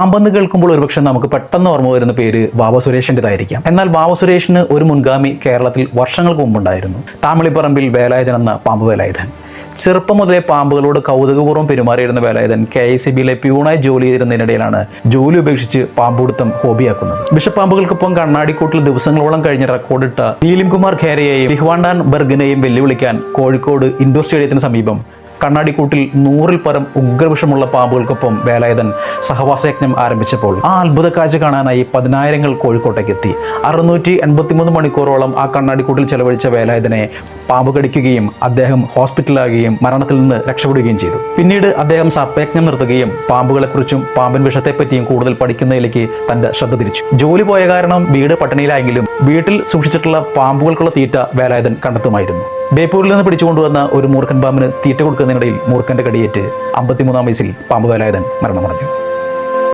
പാമ്പെന്ന് കേൾക്കുമ്പോൾ ഒരുപക്ഷെ നമുക്ക് പെട്ടെന്ന് ഓർമ്മ വരുന്ന പേര് ബാബ സുരേഷിന്റെതായിരിക്കാം. എന്നാൽ ബാബ സുരേഷിന് ഒരു മുൻഗാമി കേരളത്തിൽ വർഷങ്ങൾക്ക് മുമ്പുണ്ടായിരുന്നു. താമളിപ്പറമ്പിൽ വേലായുധൻ എന്ന പാമ്പ് വേലായുധൻ. ചെറുപ്പം മുതലേ പാമ്പുകളോട് കൗതുകപൂർവം പെരുമാറിയിരുന്ന വേലായുധൻ കെ ഐ സി ബിയിലെ പ്യൂണായി ജോലി ചെയ്തിരുന്നതിനിടയിലാണ് ജോലി ഉപേക്ഷിച്ച് പാമ്പുടുത്തം ഹോബിയാക്കുന്നത്. വിഷപ്പാമ്പുകൾക്കൊപ്പം കണ്ണാടിക്കൂട്ടിൽ ദിവസങ്ങളോളം കഴിഞ്ഞ് റെക്കോർഡിട്ട നീലിംകുമാർ ഖേരയെയും ബിഹ്വാണ്ടാൻ ബർഗിനെയും വെല്ലുവിളിക്കാൻ കോഴിക്കോട് ഇൻഡോർ സ്റ്റേഡിയത്തിന് സമീപം കണ്ണാടിക്കൂട്ടിൽ നൂറിൽ പരം ഉഗ്രവിഷമുള്ള പാമ്പുകൾക്കൊപ്പം വേലായുധൻ സഹവാസയജ്ഞം ആരംഭിച്ചപ്പോൾ ആ അത്ഭുത കാഴ്ച കാണാനായി പതിനായിരങ്ങൾ കോഴിക്കോട്ടേക്ക് എത്തി. അറുന്നൂറ്റി എൺപത്തിമൂന്ന് മണിക്കൂറോളം ആ കണ്ണാടിക്കൂട്ടിൽ ചെലവഴിച്ച വേലായുധനെ പാമ്പ് കടിക്കുകയും അദ്ദേഹം ഹോസ്പിറ്റലാകുകയും മരണത്തിൽ നിന്ന് രക്ഷപ്പെടുകയും ചെയ്തു. പിന്നീട് അദ്ദേഹം സർപ്പയജ്ഞം നിർത്തുകയും പാമ്പുകളെക്കുറിച്ചും പാമ്പൻ വിഷത്തെപ്പറ്റിയും കൂടുതൽ പഠിക്കുന്നതിലേക്ക് തന്റെ ശ്രദ്ധ തിരിച്ചു. ജോലി പോയ കാരണം വീട് പട്ടിണിയിലായെങ്കിലും വീട്ടിൽ സൂക്ഷിച്ചിട്ടുള്ള പാമ്പുകൾക്കുള്ള തീറ്റ വേലായുധൻ കണ്ടെത്തുമായിരുന്നു. ബേപ്പൂരിൽ നിന്ന് പിടിച്ചുകൊണ്ടുവന്ന ഒരു മൂർഖൻ പാമ്പിന് തീറ്റ കൊടുക്കുന്നതിനിടയിൽ മൂർഖന്റെ കടിയേറ്റ് അമ്പത്തിമൂന്നാം വയസ്സിൽ പാമ്പുകാലായതൻ മരണമടഞ്ഞു.